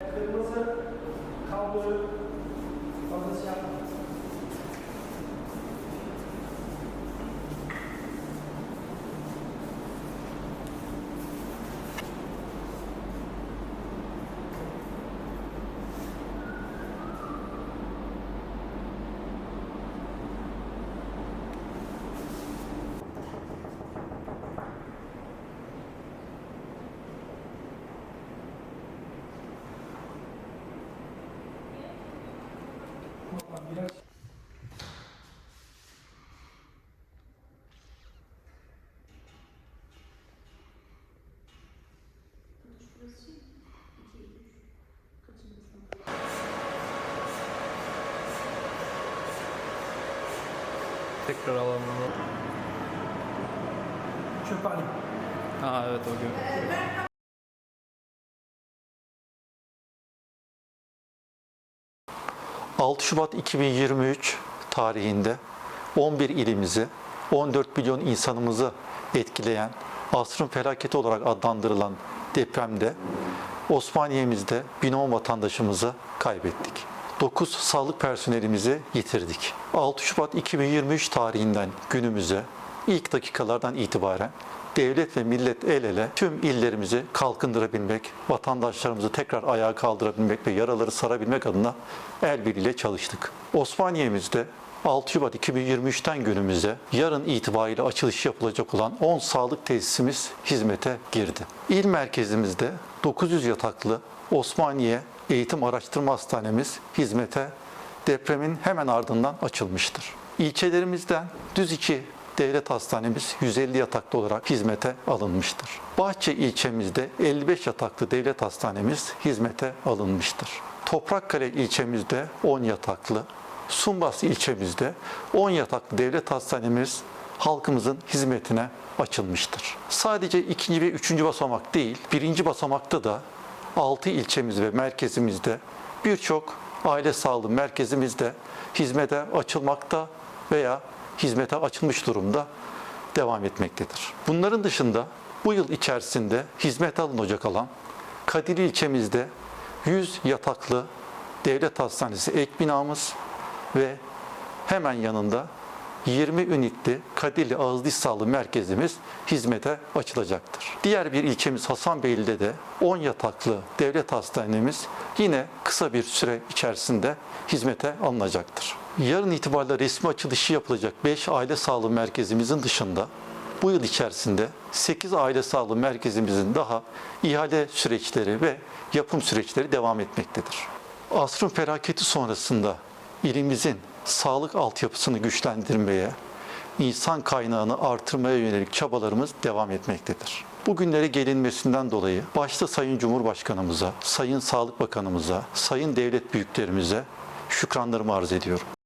可 současné. Tekrar alalım onu. çöp alayım. Ha evet o gün. 6 Şubat 2023 tarihinde 11 ilimizi, 14 milyon insanımızı etkileyen asrın felaketi olarak adlandırılan depremde Osmaniye'mizde 1010 vatandaşımızı kaybettik. 9 sağlık personelimizi yitirdik. 6 Şubat 2023 tarihinden günümüze ilk dakikalardan itibaren devlet ve millet el ele tüm illerimizi kalkındırabilmek, vatandaşlarımızı tekrar ayağa kaldırabilmek ve yaraları sarabilmek adına el birliğiyle çalıştık. Osmaniye'mizde 6 Şubat 2023'ten günümüze yarın itibariyle açılış yapılacak olan 10 sağlık tesisimiz hizmete girdi. İl merkezimizde 900 yataklı Osmaniye Eğitim Araştırma Hastanemiz hizmete depremin hemen ardından açılmıştır. İlçelerimizden Düziçi Devlet Hastanemiz 150 yataklı olarak hizmete alınmıştır. Bahçe ilçemizde 55 yataklı devlet hastanemiz hizmete alınmıştır. Toprakkale ilçemizde 10 yataklı, Sumbas ilçemizde 10 yataklı devlet hastanemiz halkımızın hizmetine açılmıştır. Sadece ikinci ve üçüncü basamak değil, birinci basamakta da 6 ilçemiz ve merkezimizde birçok aile sağlığı merkezimizde hizmete açılmakta veya hizmete açılmış durumda devam etmektedir. Bunların dışında bu yıl içerisinde hizmete alınacak olan Kadir ilçemizde 100 yataklı devlet hastanesi ek binamız ve hemen yanında 20 ünitli Kadirli Ağız Diş Sağlığı Merkezimiz hizmete açılacaktır. Diğer bir ilçemiz Hasanbeyli'de de 10 yataklı devlet hastanemiz yine kısa bir süre içerisinde hizmete alınacaktır. Yarın itibariyle resmi açılışı yapılacak 5 aile sağlığı merkezimizin dışında bu yıl içerisinde 8 aile sağlığı merkezimizin daha ihale süreçleri ve yapım süreçleri devam etmektedir. Asrın felaketi sonrasında ilimizin sağlık altyapısını güçlendirmeye, insan kaynağını artırmaya yönelik çabalarımız devam etmektedir. Bugünlere gelinmesinden dolayı başta Sayın Cumhurbaşkanımıza, Sayın Sağlık Bakanımıza, Sayın devlet büyüklerimize şükranlarımı arz ediyorum.